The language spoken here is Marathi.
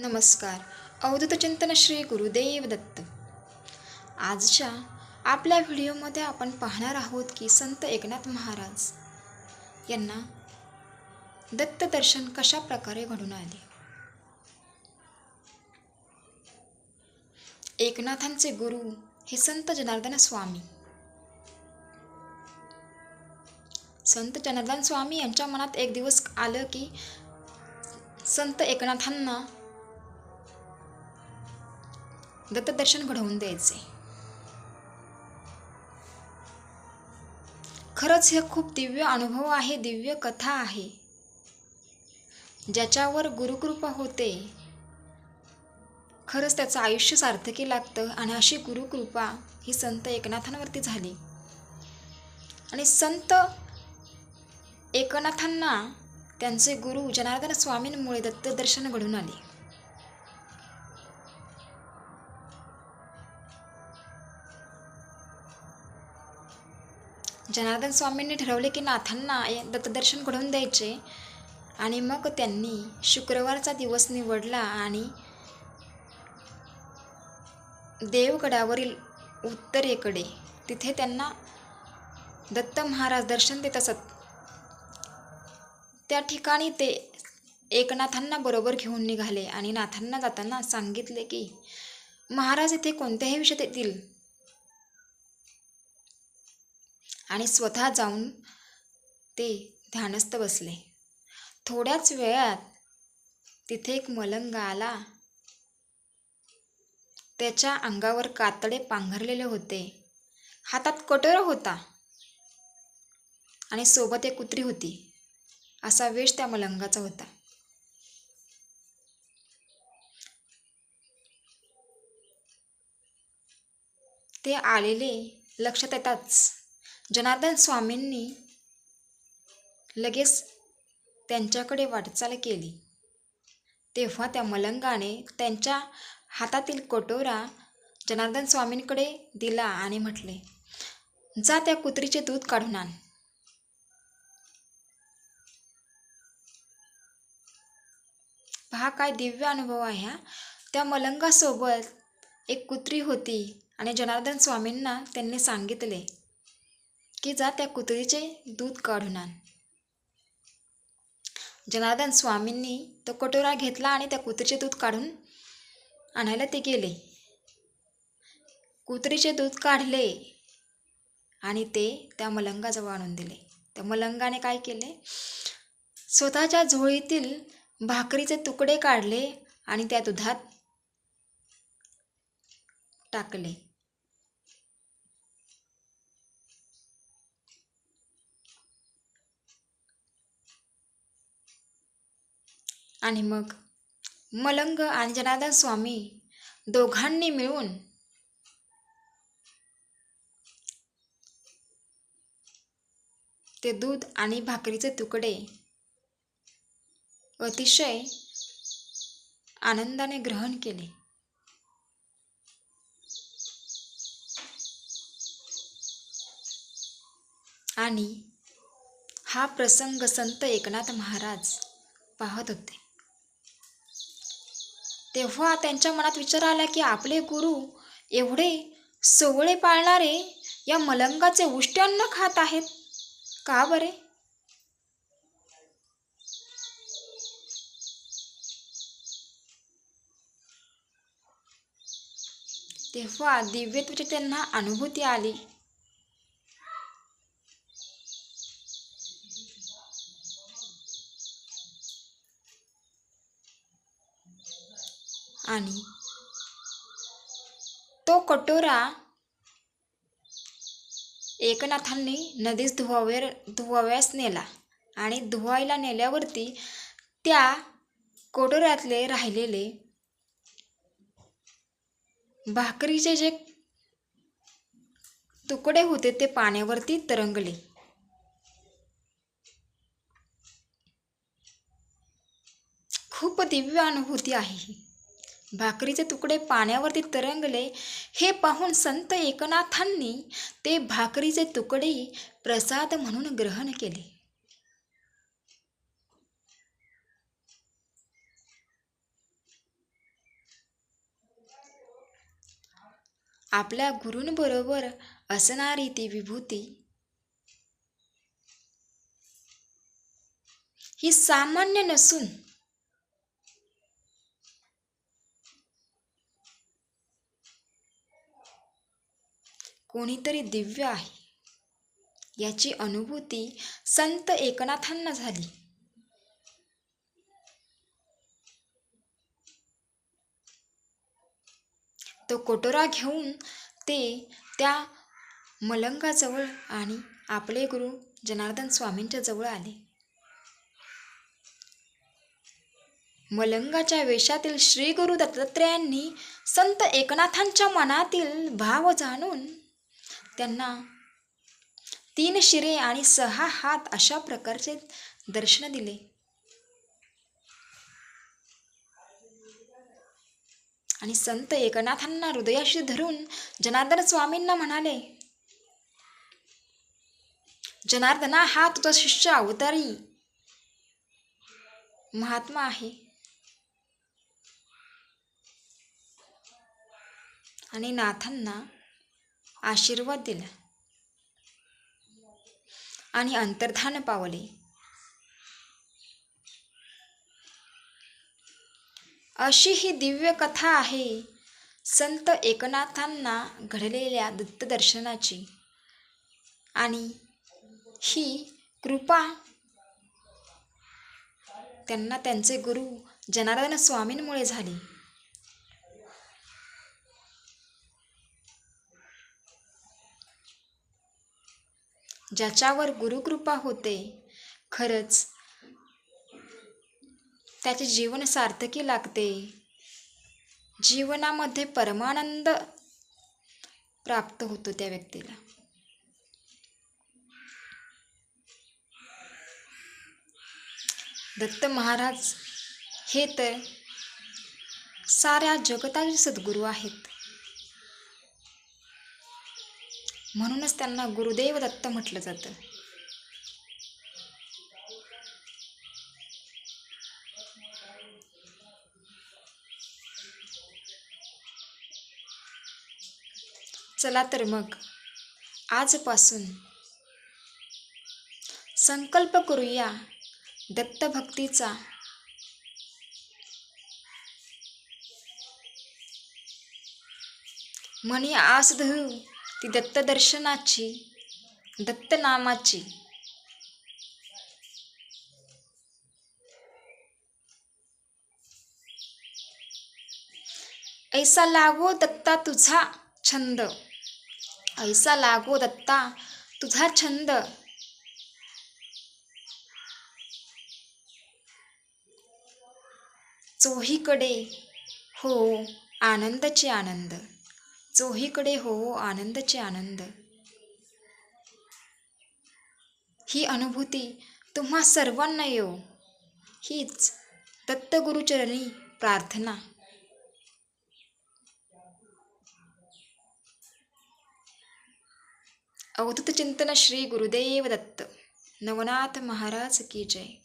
नमस्कार. अवधूतचिंतन श्री गुरुदेव दत्त. आजच्या आपल्या व्हिडिओमध्ये आपण पाहणार आहोत की संत एकनाथ महाराज यांना दत्त दर्शन कशा प्रकारे घडून आले? एकनाथांचे गुरु हे संत जनार्दन स्वामी. संत जनार्दन स्वामी यांच्या मनात एक दिवस आलं की संत एकनाथांना दत्तदर्शन घडवून द्यायचे. खरंच हे खूप दिव्य अनुभव आहे दिव्य कथा आहे. ज्याच्यावर गुरुकृपा होते खरंच त्याचं आयुष्य सार्थकी लागतं आणि अशी गुरुकृपा ही संत एकनाथांवरती झाली. आणि संत एकनाथांना त्यांचे गुरु जनार्दन स्वामींमुळे दत्तदर्शन घडून आले. जनार्दन स्वामींनी ठरवले की नाथांना दत्तदर्शन घडवून द्यायचे. आणि मग त्यांनी शुक्रवारचा दिवस निवडला आणि देवगडावरील उत्तरेकडे तिथे त्यांना दत्त महाराज दर्शन देत असत. त्या ठिकाणी ते एकनाथांना बरोबर घेऊन निघाले आणि नाथांना जाताना सांगितले की महाराज इथे कोणत्याही विषयात येतील. आणि स्वतः जाऊन ते ध्यानस्थ बसले. थोड्याच वेळात तिथे एक मलंग आला. त्याच्या अंगावर कातडे पांघरलेले होते. हातात कटोरा होता आणि सोबत एक कुत्री होती. असा वेश त्या मलंगाचा होता. ते आलेले लक्षात येताच जनार्दन स्वामींनी लगेच त्यांच्याकडे वाटचाल केली. तेव्हा त्या मलंगाने त्यांच्या हातातील कटोरा जनार्दन स्वामींकडे दिला आणि म्हटले जा त्या कुत्रीचे दूध काढून आण. पहा काय दिव्य अनुभव आहे हा. त्या मलंगासोबत एक कुत्री होती आणि जनार्दन स्वामींना त्यांनी सांगितले की जा त्या कुत्रीचे दूध काढून आण. जनार्दन स्वामींनी तो कटोरा घेतला आणि त्या कुत्रीचे दूध काढून आणायला ते गेले. कुत्रीचे दूध काढले आणि ते त्या मलंगाजवळ आणून दिले. त्या मलंगाने काय केले? स्वतःच्या झोळीतील भाकरीचे तुकडे काढले आणि त्या दुधात टाकले. आणि मग मलंग आणि जनार्दन स्वामी दोघांनी मिळून ते दूध आणि भाकरीचे तुकडे अतिशय आनंदाने ग्रहण केले. आणि हा प्रसंग संत एकनाथ महाराज पाहत होते. तेव्हा त्यांच्या मनात विचार आला की आपले गुरु एवढे सोवळे पाळणारे या मलंगाचे उष्ट्यान्न खात आहेत. का बरे? तेव्हा दिव्यत्वची त्यांना अनुभूती आली. आणि तो कटोरा एकनाथांनी नदीस धुवावे धुवाव्यास नेला आणि धुवायला नेल्यावरती त्या कटोऱ्यातले राहिलेले भाकरीचे जे तुकडे होते ते पाण्यावरती तरंगले. खूप दिव्य अनुभूती आहे ही. भाकरीचे तुकडे पाण्यावरती तरंगले हे पाहून संत एकनाथांनी ते भाकरीचे तुकडे प्रसाद म्हणून ग्रहण केले. आपल्या गुरूंबरोबर असणारी ती विभूती ही सामान्य नसून कोणीतरी दिव्य आहे. याची अनुभूती संत एकनाथांना झाली. तो कोटोरा घेऊन ते त्या मलंगाजवळ आणि आपले गुरु जनार्दन स्वामींच्या जवळ आले. मलंगाच्या वेशातील श्री गुरु दत्तात्रेयांनी संत एकनाथांच्या मनातील भाव जाणून त्यांना तीन शिरे आणि सहा हात अशा प्रकारचे दर्शन दिले. आणि संत एकनाथांना हृदयाशी धरून जनार्दन स्वामींना म्हणाले जनार्दना हा तुझा शिष्य अवतारी महात्मा आहे. आणि नाथांना आशीर्वाद दिला. आणि अंतर्धान पावले. अशी ही दिव्य कथा आहे संत एकनाथांना घडलेल्या दत्तदर्शनाची. आणि ही कृपा त्यांना त्यांचे गुरु जनार्दन स्वामींमुळे झाली. ज्याच्यावर गुरुकृपा होते खरंच त्याचे जीवन सार्थकी लागते. जीवनामध्ये परमानंद प्राप्त होतो त्या व्यक्तीला. दत्त महाराज हे तर साऱ्या जगताचे सद्गुरू आहेत. म्हणूनच त्यांना गुरुदेव दत्त म्हटलं जातं. चला तर मग आजपासून संकल्प करूया दत्तभक्तीचा. म्हणी आस धरू ती दत्तदर्शनाची दत्तनामाची. ऐसा लागो दत्ता तुझा छंद. ऐसा लागो दत्ता तुझा छंद. चोहीकडे हो आनंदचे आनंद. चोहीकडे हो आनंदचे आनंद. ही अनुभूती तुम्हा सर्वांना येऊ हीच दत्तगुरुचरणी प्रार्थना. अवधूत चिंतन श्री गुरुदेव दत्त. नवनाथ महाराज की जय.